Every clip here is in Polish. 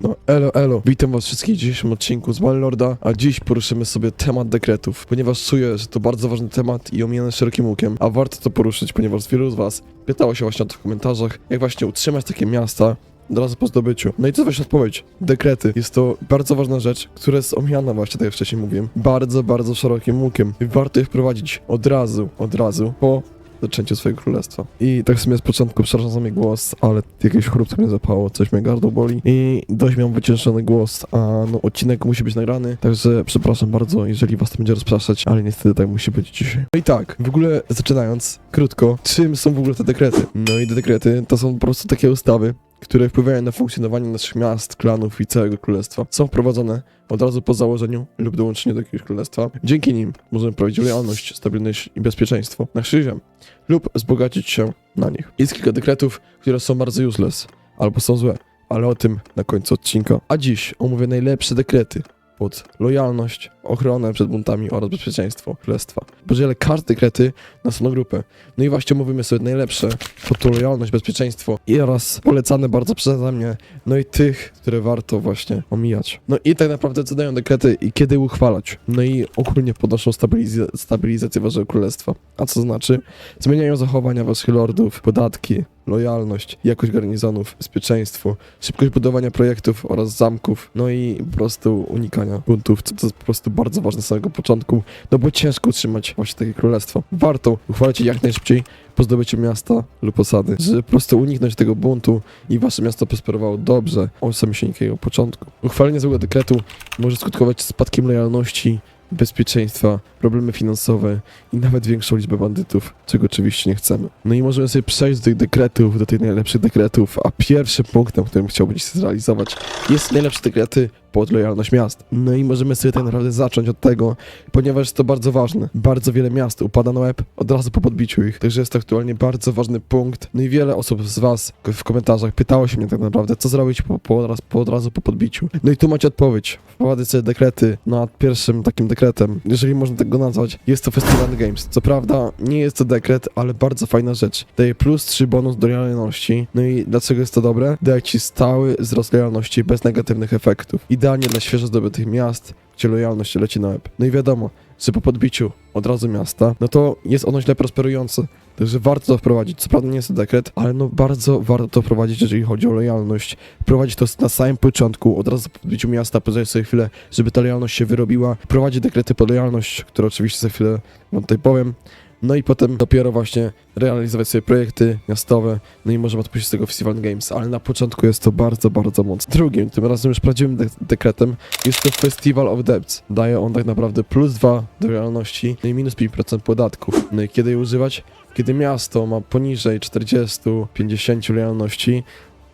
No, elo, elo. Witam was wszystkich w dzisiejszym odcinku z Malorda, a dziś poruszymy sobie temat dekretów, ponieważ czuję, że to bardzo ważny temat i omijany szerokim łukiem, a warto to poruszyć, ponieważ wielu z was pytało się właśnie o to w komentarzach, jak właśnie utrzymać takie miasta od razu po zdobyciu. No i jest właśnie odpowiedź. Dekrety. Jest to bardzo ważna rzecz, która jest omijana właśnie, tak jak wcześniej mówiłem, bardzo, bardzo szerokim łukiem. Warto je wprowadzić od razu, od razu po zaczęciu swojego królestwa. I tak w sumie z początku przepraszam mnie głos, ale jakieś chrupko mnie zapało, coś mnie gardło boli i dość miałem wyciężony głos, a no odcinek musi być nagrany, także przepraszam bardzo, jeżeli was to będzie rozpraszać, ale niestety tak musi być dzisiaj. No i tak, w ogóle zaczynając, krótko, czym są w ogóle te dekrety? No i te dekrety to są po prostu takie ustawy, które wpływają na funkcjonowanie naszych miast, klanów i całego królestwa. Są wprowadzone od razu po założeniu lub dołączeniu do jakiegoś królestwa. Dzięki nim możemy prowadzić lojalność, stabilność i bezpieczeństwo naszych ziem lub wzbogacić się na nich. Jest kilka dekretów, które są bardzo useless albo są złe, ale o tym na końcu odcinka. A dziś omówię najlepsze dekrety pod lojalność, ochronę przed buntami oraz bezpieczeństwo królestwa. Podzielę każde dekrety na samą grupę. No i właśnie omówimy sobie najlepsze pod to lojalność, bezpieczeństwo i oraz polecane bardzo przeze mnie, no i tych, które warto właśnie omijać. No i tak naprawdę co dają dekrety i kiedy uchwalać. No i ogólnie podnoszą stabiliz- stabilizację waszego królestwa. A co znaczy? Zmieniają zachowania waszych lordów, podatki, lojalność, jakość garnizonów, bezpieczeństwo, szybkość budowania projektów oraz zamków, no i po prostu unikania buntów, co jest po prostu bardzo ważne z samego początku, no bo ciężko utrzymać właśnie takie królestwo. Warto uchwalić jak najszybciej po zdobyciu miasta lub osady, żeby po prostu uniknąć tego buntu i wasze miasto prosperowało dobrze od samego początku. Uchwalenie złego dekretu może skutkować spadkiem lojalności, bezpieczeństwa, problemy finansowe i nawet większą liczbę bandytów, czego oczywiście nie chcemy. No i możemy sobie przejść do tych dekretów, do tych najlepszych dekretów, a pierwszym punktem, którym chciałbym dziś zrealizować jest najlepsze dekrety pod lojalność miast. No i możemy sobie tak naprawdę zacząć od tego, ponieważ jest to bardzo ważne. Bardzo wiele miast upada na łeb od razu po podbiciu ich, także jest to aktualnie bardzo ważny punkt. No i wiele osób z was w komentarzach pytało się mnie tak naprawdę, co zrobić po, po, od razu, po, od razu po podbiciu. No i tu macie odpowiedź. Wprowadzę sobie dekrety nad pierwszym takim dekretem, jeżeli można tak go nazwać. Jest to Festival Games. Co prawda nie jest to dekret, ale bardzo fajna rzecz. Daje plus 3 bonus do lojalności. No i dlaczego jest to dobre? Daje ci stały wzrost lojalności bez negatywnych efektów. Idealnie dla świeżo zdobytych miast, gdzie lojalność leci na łeb. No i wiadomo, że po podbiciu od razu miasta, no to jest ono źle prosperujące. Także warto to wprowadzić. Co prawda nie jest to dekret, ale no bardzo warto to wprowadzić, jeżeli chodzi o lojalność. Wprowadzić to na samym początku, od razu po podbiciu miasta, poczekać sobie chwilę, żeby ta lojalność się wyrobiła. Wprowadzić dekrety pod lojalność, które oczywiście za chwilę wam tutaj powiem. No i potem dopiero właśnie realizować sobie projekty miastowe, no i możemy odpuścić z tego Festival Games, ale na początku jest to bardzo, bardzo mocne. Drugim, tym razem już prawdziwym de dekretem, jest to Festival of Debts. Daje on tak naprawdę plus 2 do realności, no i minus 5% podatków. No i kiedy je używać? Kiedy miasto ma poniżej 40-50 lojalności,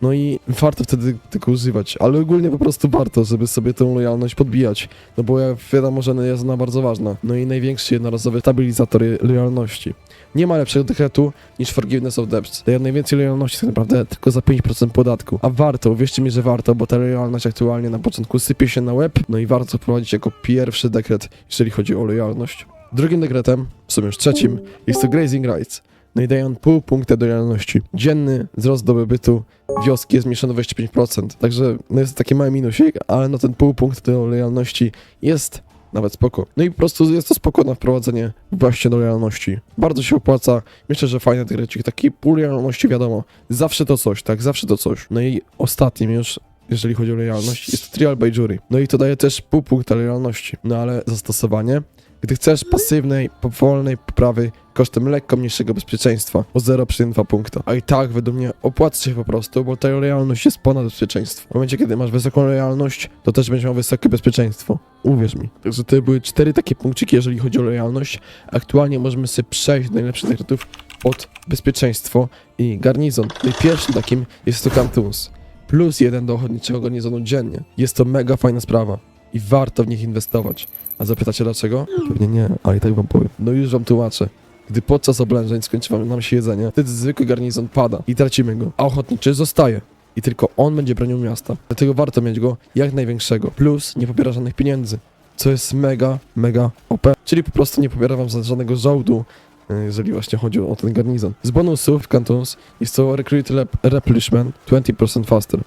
no i warto wtedy tego używać, ale ogólnie po prostu warto, żeby sobie tę lojalność podbijać, no bo jak wiadomo, że jest ona bardzo ważna. No i największy jednorazowy stabilizator lojalności. Nie ma lepszego dekretu niż Forgiveness of Debts. Daje najwięcej lojalności tak naprawdę tylko za 5% podatku. A warto, uwierzcie mi, że warto, bo ta lojalność aktualnie na początku sypie się na łeb, no i warto wprowadzić jako pierwszy dekret, jeżeli chodzi o lojalność. Drugim dekretem, w sumie już trzecim, jest to Grazing Rights. No i daje on pół punkta do lojalności. Dzienny wzrost dobrobytu wioski jest zmniejszony o 25%. Także no jest to taki mały minusik, ale no ten pół punktu do lojalności jest nawet spoko. No i po prostu jest to spoko na wprowadzenie właśnie do lojalności. Bardzo się opłaca. Myślę, że fajny dekrecik. Taki pół lojalności wiadomo. Zawsze to coś, tak? Zawsze to coś. No i ostatnim już jeżeli chodzi o lojalność, jest to trial by jury. No i to daje też pół punkta lojalności. No ale zastosowanie, gdy chcesz pasywnej, powolnej poprawy kosztem lekko mniejszego bezpieczeństwa o 0,2 punkta. A i tak według mnie opłaca się po prostu, bo ta lojalność jest ponad bezpieczeństwo. W momencie, kiedy masz wysoką lojalność, to też będziesz miał wysokie bezpieczeństwo. Uwierz mi. Także to były cztery takie punkciki, jeżeli chodzi o lojalność. Aktualnie możemy sobie przejść do najlepszych dekretów pod bezpieczeństwo i garnizon. No i pierwszym takim jest to Cantuns. Plus jeden do ochotniczego garnizonu dziennie. Jest to mega fajna sprawa i warto w nich inwestować. A zapytacie dlaczego? Pewnie nie, ale i tak wam powiem. No już wam tłumaczę. Gdy podczas oblężeń skończy nam się jedzenie, wtedy zwykły garnizon pada i tracimy go, a ochotniczy zostaje. I tylko on będzie bronił miasta. Dlatego warto mieć go jak największego. Plus nie pobiera żadnych pieniędzy. Co jest mega, mega OP. Czyli po prostu nie pobiera wam żadnego żołdu, y, jeżeli właśnie chodzi o ten garnizon. Z bonusów Cantons jest to Recruit Rep Replenishment 20% faster.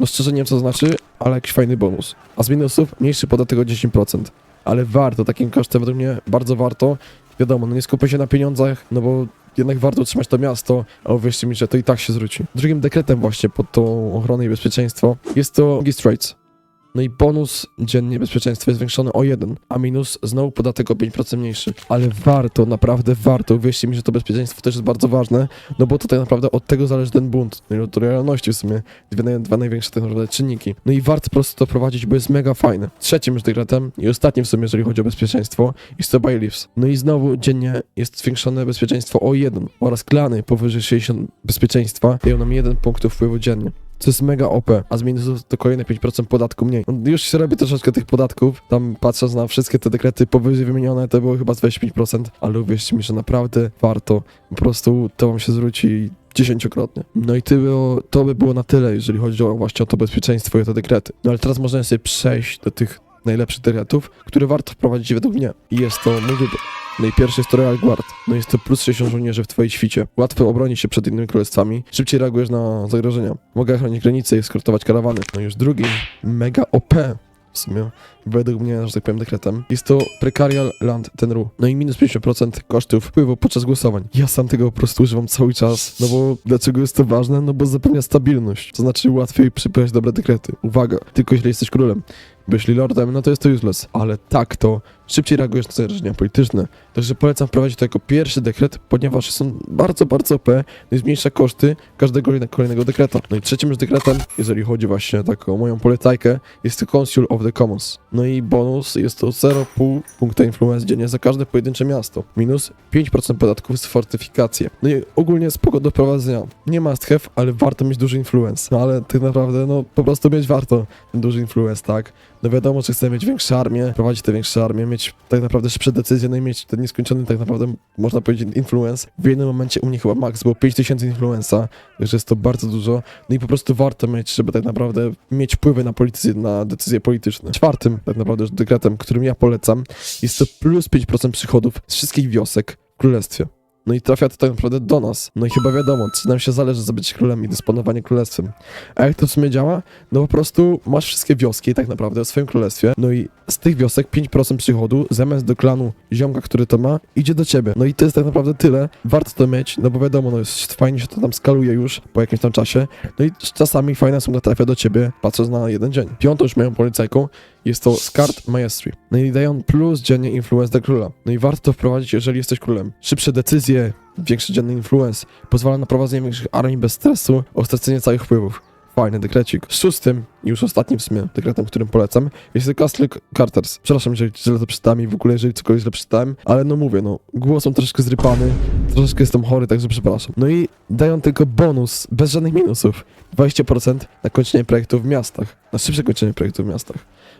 No szczerze nie wiem co znaczy, ale jakiś fajny bonus. A z minusów mniejszy podatek o 10%. Ale warto, takim kosztem według mnie bardzo warto. Wiadomo, no nie skupię się na pieniądzach, no bo jednak warto utrzymać to miasto, a uwierzcie mi, że to i tak się zwróci. Drugim dekretem właśnie pod tą ochronę i bezpieczeństwo jest to Gistrates. No i bonus dziennie bezpieczeństwa jest zwiększony o 1, a minus znowu podatek o 5% mniejszy. Ale warto, naprawdę warto, uwierzcie mi, że to bezpieczeństwo też jest bardzo ważne, no bo to tak naprawdę od tego zależy ten bunt, no i od realności w sumie, dwie, dwa największe tak naprawdę czynniki. No i warto po prostu to prowadzić, bo jest mega fajne. Trzecim już dekretem i ostatnim w sumie, jeżeli chodzi o bezpieczeństwo, jest to bailiffs. No i znowu dziennie jest zwiększone bezpieczeństwo o 1 oraz klany powyżej 60 bezpieczeństwa dają nam 1 punkt wpływu dziennie. Co jest mega OP, a z minusów to kolejne 5% podatku mniej. Już się robi troszeczkę tych podatków, tam patrząc na wszystkie te dekrety powyżej wymienione, to było chyba z 25%, ale uwierzcie mi, że naprawdę warto, po prostu to wam się zwróci dziesięciokrotnie. No i to, było, to by było na tyle, jeżeli chodzi o właśnie o to bezpieczeństwo i o te dekrety. No ale teraz możemy sobie przejść do tych najlepszych dekretów, które warto wprowadzić według mnie. I jest to mój wybór. No i pierwszy jest to Royal Guard. No jest to plus 60 żołnierzy w twojej świcie. Łatwo obronić się przed innymi królestwami. Szybciej reagujesz na zagrożenia. Mogę chronić granice i eskortować karawany. No już drugi, mega OP w sumie, według mnie, że tak powiem, dekretem. Jest to Precarial Land Tenru. No i minus 50% kosztów wpływu podczas głosowań. Ja sam tego po prostu używam cały czas. No bo dlaczego jest to ważne? No bo zapewnia stabilność. To znaczy łatwiej przypychać dobre dekrety. Uwaga, tylko jeśli jesteś królem. Jeśli lordem, no to jest to useless. Ale tak to szybciej reagujesz na zagrożenia polityczne. Także polecam wprowadzić to jako pierwszy dekret, ponieważ są bardzo, bardzo OP, no i zmniejsza koszty każdego kolejne- kolejnego dekreta. No i trzecim już dekretem, jeżeli chodzi właśnie o moją polecajkę, jest Consul of the Commons. No i bonus jest to 0,5 punkta influence dziennie za każde pojedyncze miasto. Minus 5% podatków z fortyfikacje. No i ogólnie spoko do prowadzenia. Nie must have, ale warto mieć duży influence. No ale tak naprawdę, no po prostu mieć warto duży influence, tak? No wiadomo, że chcemy mieć większe armię, prowadzić te większe armie, mieć tak naprawdę szybsze decyzje, no i mieć ten nieskończony tak naprawdę, można powiedzieć, influence. W jednym momencie u mnie chyba max było 5000 influenza, także jest to bardzo dużo. No i po prostu warto mieć, żeby tak naprawdę mieć wpływy na politycy, na decyzje polityczne. Czwartym tak naprawdę dekretem, którym ja polecam, jest to plus 5% przychodów z wszystkich wiosek w królestwie. No i trafia to tak naprawdę do nas. No i chyba wiadomo, czy nam się zależy za być królem i dysponowanie królestwem. A jak to w sumie działa? No po prostu masz wszystkie wioski tak naprawdę w swoim królestwie, no i z tych wiosek 5% przychodu zamiast do klanu ziomka, który to ma, idzie do ciebie. No i to jest tak naprawdę tyle. Warto to mieć, no bo wiadomo, no jest fajnie się to tam skaluje już po jakimś tam czasie. No i czasami fajna suma trafia do ciebie, patrząc na jeden dzień. Piątą już moją policajką jest to Skart Maestry. No i dają plus dziennie influence dla króla. No i warto to wprowadzić, jeżeli jesteś królem. Szybsze decyzje, większy dzienny influence, pozwala na prowadzenie większych armii bez stresu, o stracenie całych wpływów. Fajny dekrecik. Szóstym, i już ostatnim w sumie dekretem, którym polecam, jest Castle Carters. Przepraszam, jeżeli źle to przeczytałem i w ogóle jeżeli cokolwiek źle przeczytałem, ale no mówię, no głos mam troszeczkę zrypany, troszeczkę jestem chory, także przepraszam. No i dają tylko bonus, bez żadnych minusów. 20% na kończenie projektów w miastach, na szybsze kończenie projektów w miastach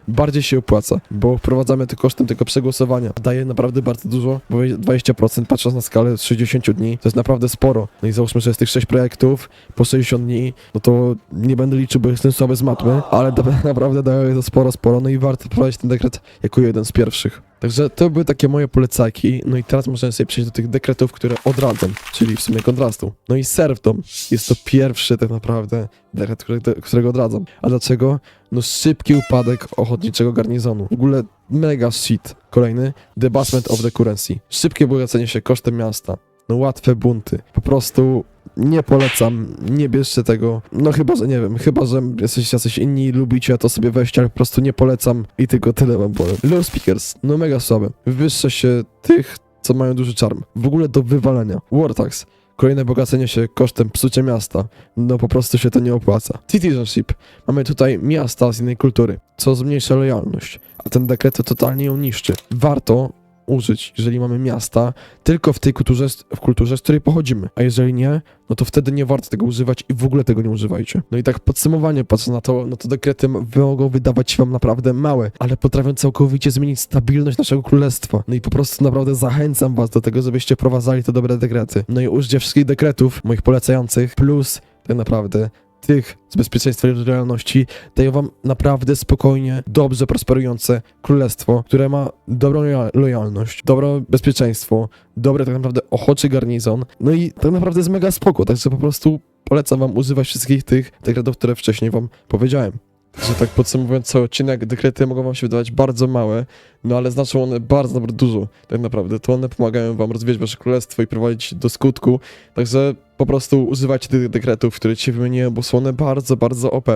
bardziej się opłaca, bo wprowadzamy to kosztem tego przegłosowania. Daje naprawdę bardzo dużo, bo 20% patrząc na skalę 60 dni, to jest naprawdę sporo. No i załóżmy, że jest tych 6 projektów po 60 dni, no to nie będę liczył, bo jestem słaby z matmy, ale naprawdę daje to sporo, sporo, no i warto prowadzić ten dekret jako jeden z pierwszych. Także to były takie moje polecajki, no i teraz możemy sobie przejść do tych dekretów, które odradzam, czyli w sumie kontrastu. No i serwdom jest to pierwszy tak naprawdę dekret, którego, którego odradzam. A dlaczego? No szybki upadek ochotniczego garnizonu. W ogóle mega shit. Kolejny, debasement of the currency. Szybkie bogacenie się kosztem miasta. No łatwe bunty. Po prostu nie polecam, nie bierzcie tego. No chyba, że nie wiem, chyba, że jesteście jacyś inni i lubicie, to sobie weźcie, ale po prostu nie polecam i tylko tyle wam powiem. Low speakers, no mega słabe. Wyższe się tych, co mają duży czarm. W ogóle do wywalenia. War tax. Kolejne bogacenie się kosztem psucia miasta. No po prostu się to nie opłaca. Citizenship. Mamy tutaj miasta z innej kultury, co zmniejsza lojalność, a ten dekret to totalnie ją niszczy. Warto użyć, jeżeli mamy miasta, tylko w tej kulturze, w kulturze, z której pochodzimy. A jeżeli nie, no to wtedy nie warto tego używać i w ogóle tego nie używajcie. No i tak podsumowanie, patrząc na to, no to dekrety mogą wydawać się wam naprawdę małe, ale potrafią całkowicie zmienić stabilność naszego królestwa. No i po prostu naprawdę zachęcam was do tego, żebyście prowadzali te dobre dekrety. No i użycie wszystkich dekretów, moich polecających, plus tak naprawdę tych z bezpieczeństwa i realności dają wam naprawdę spokojnie, dobrze prosperujące królestwo, które ma dobrą loja- lojalność, dobre bezpieczeństwo, dobre tak naprawdę ochoczy garnizon, no i tak naprawdę jest mega spoko, także po prostu polecam wam używać wszystkich tych dekretów, które wcześniej wam powiedziałem. Także tak podsumowując cały odcinek, dekrety mogą wam się wydawać bardzo małe, no ale znaczą one bardzo, bardzo dużo, tak naprawdę. To one pomagają wam rozwijać wasze królestwo i prowadzić do skutku, także po prostu używajcie tych dekretów, które dzisiaj wymieniłem, bo są one bardzo, bardzo OP.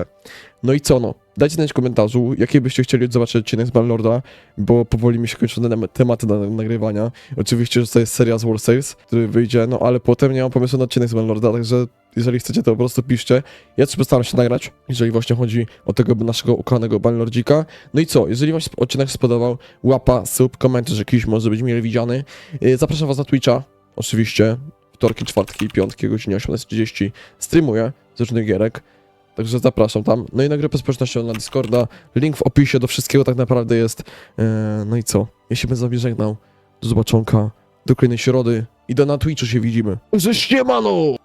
No i co no? Dajcie znać w komentarzu, jakie byście chcieli zobaczyć odcinek z Banlorda, bo powoli mi się kończą te tematy do nagrywania. Oczywiście, że to jest seria z War Saves, który wyjdzie, no ale potem nie mam pomysłu na odcinek z Banlorda, także jeżeli chcecie, to po prostu piszcie. Ja też postaram się nagrać, jeżeli właśnie chodzi o tego naszego ukochanego Banlordzika. No i co, jeżeli wam się odcinek spodobał, łapa, sub, komentarz jakiś może być mile widziany. Yy, Zapraszam was na Twitcha, oczywiście, wtorki, czwartki, piątki, o godzinie 18.30 streamuję z różnych gierek. Także zapraszam tam. No i na grupę społecznościową na Discorda. Link w opisie do wszystkiego tak naprawdę jest. Eee, no i co? Ja się wami żegnał. Do zobaczonka. Do kolejnej środy. I do na Twitchu się widzimy. Że ściemano!